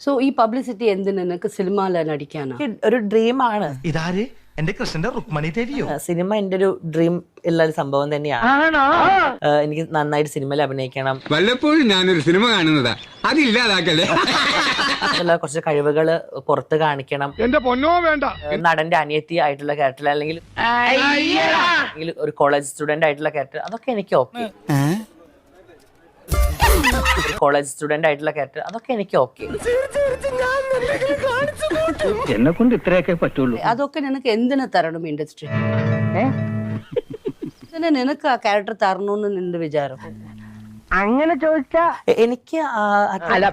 So ഈ publicity എന്തിന്? നിനക്ക് സിനിമയില നടിക്കാനാ? എനിക്ക് ഒരു ഡ്രീമാണ് ഇതാര്? എന്റെ കൃഷ്ണന്റെ റുക്മണി ദേവിയോ? സിനിമ എന്റെ ഒരു ഡ്രീം ഉള്ള ഒരു സംഭവം തന്നെയാണ് എനിക്ക് നന്നായിട്ട് സിനിമയിൽ അഭിനയിക്കണം. വല്ലപ്പോഴും ഞാനൊരു സിനിമ കാണുന്നതാ. അതില്ലാതാക്കല്ലേ കുറച്ച് കഴിവുകൾ പുറത്ത് കാണിക്കണം. എന്റെ പൊന്നോ വേണ്ട. ഏഹ് നടന്റെ അനിയത്തി ആയിട്ടുള്ള ക്യാരക്ടർ അല്ലെങ്കിൽ അല്ലെങ്കിൽ ഒരു കോളേജ് സ്റ്റുഡന്റ് ആയിട്ടുള്ള ക്യാരക്ടർ അതൊക്കെ എനിക്ക് ഓക്കെ കോളേജ് സ്റ്റുഡന്റ് ആയിട്ടുള്ള ക്യാരക്ടർ അതൊക്കെ എനിക്ക് ഓക്കെ എന്നെ കൊണ്ട് ഇത്രയൊക്കെ പറ്റുള്ളൂ. അതൊക്കെ നിനക്ക് എന്തിനു തരണം ഇൻഡസ്ട്രി ഇതിന് നിനക്ക് ആ ക്യാരക്ടർ തരണമെന്ന് നിന്റെ വിചാരം? അങ്ങനെ ചോദിച്ചാ എനിക്ക് അല്ല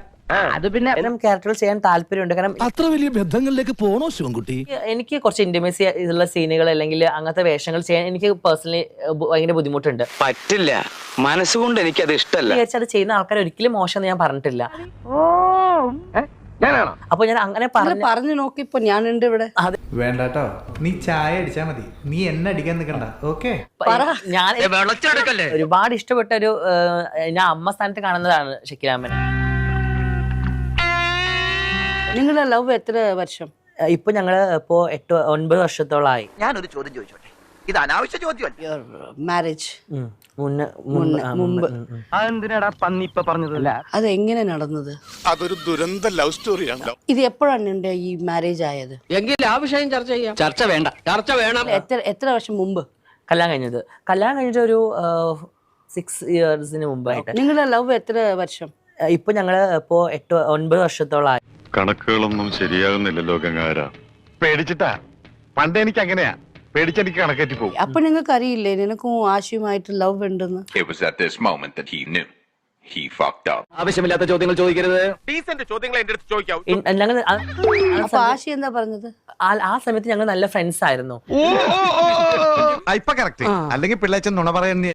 അത് പിന്നെ ക്യാരക്ടറുകൾ ചെയ്യാൻ താല്പര്യമുണ്ട്. കാരണം അത്ര വലിയ ബന്ധങ്ങളിലേക്ക് പോണോ ശിവൻകുട്ടി? എനിക്ക് കുറച്ച് ഇന്റിമസി ഉള്ള സീനുകൾ അല്ലെങ്കിൽ അങ്ങനത്തെ വേഷങ്ങൾ ചെയ്യാൻ എനിക്ക് പേഴ്സണലി ഭയങ്കര ബുദ്ധിമുട്ടുണ്ട്. പറ്റില്ല. മനസ്സുകൊണ്ട് എനിക്ക് അത് ഇഷ്ടമല്ല അത് ചെയ്യുന്ന ആൾക്കാർ ഒരിക്കലും മോശം എന്ന് ഞാൻ പറഞ്ഞിട്ടില്ല. അപ്പൊ ഞാൻ അങ്ങനെ പറഞ്ഞു പറഞ്ഞു നോക്കിപ്പോ ഞാനുണ്ട് ഇവിടെ. വേണ്ടോ നീ ചായ അടിച്ചാ മതി. നീ എന്നെ അടിക്കാൻ നിൽക്കണ്ട ഓക്കെ? ഞാൻ ഒരുപാട് ഇഷ്ടപ്പെട്ട ഒരു ഞാൻ അമ്മ സ്ഥാനത്ത് കാണുന്നതാണ് ഷക്കിരാമൻ. നിങ്ങളുടെ ലവ് എത്ര വർഷം? ഇപ്പൊ ഞങ്ങൾ ഇപ്പോ എട്ട് ഒൻപത് വർഷത്തോളായി. ഞാനൊരു ചോദ്യം ചോദിച്ചോട്ടെ? ഇത് അനാവശ്യ ചോദ്യം മാരേജ് മുമ്പ്. അതെന്തിനാടാ പന്നി ഇപ്പൊ പറഞ്ഞതല്ല അത് എങ്ങനെ നടന്നത്? അതൊരു ദുരന്ത ലവ് സ്റ്റോറിയാണ് ഇത് എപ്പോഴാണ് എന്റെ ഈ മാരേജ് ആയത്? എങ്കിൽ ആ വിഷയം ചർച്ച ചെയ്യാം. ചർച്ച വേണ്ട. ചർച്ച വേണം. എത്ര എത്ര വർഷം മുമ്പ്? കല്യാണം കഴിഞ്ഞത്. കല്യാണം കഴിഞ്ഞിട്ട് ഒരു സിക്സ് ഇയേഴ്സിന് മുമ്പായിട്ട്. നിങ്ങളുടെ ലവ് എത്ര വർഷം? ഇപ്പൊ ഞങ്ങൾ ഇപ്പോ എട്ട് ഒൻപത് വർഷത്തോളായി. കണക്കുകളൊന്നും ശരിയാകുന്നില്ലല്ലോ ഗംഗാര പേടിച്ചിട്ടാ? പണ്ട് എനിക്ക് അങ്ങനെയാ പേടിച്ചെനിക്ക് കണക്കേറ്റി പോകും. അപ്പൊ നിങ്ങൾക്ക് അറിയില്ലേ നിനക്കും ആശയുമായിട്ട് ലവ് ഉണ്ടെന്ന്? It was at this moment that he knew. He fucked up. ആവശ്യമില്ലാത്ത ചോദ്യങ്ങൾ ചോദിക്കരുത്. ഡീസന്റ് ചോദ്യങ്ങൾ എന്റെ അടുത്ത് ചോദിക്കാവൂ. ഇൻ- ഞങ്ങൾ ആ- ആ അപ്പൊ ആശി എന്താ പറഞ്ഞത്? ആ- ആ സമയത്ത് ഞങ്ങൾ നല്ല ഫ്രണ്ട്സ് ആയിരുന്നു. ഇപ്പൊ കറക്റ്റ് അല്ലെങ്കിൽ പിള്ളേച്ചൻ നുണ പറയുന്ന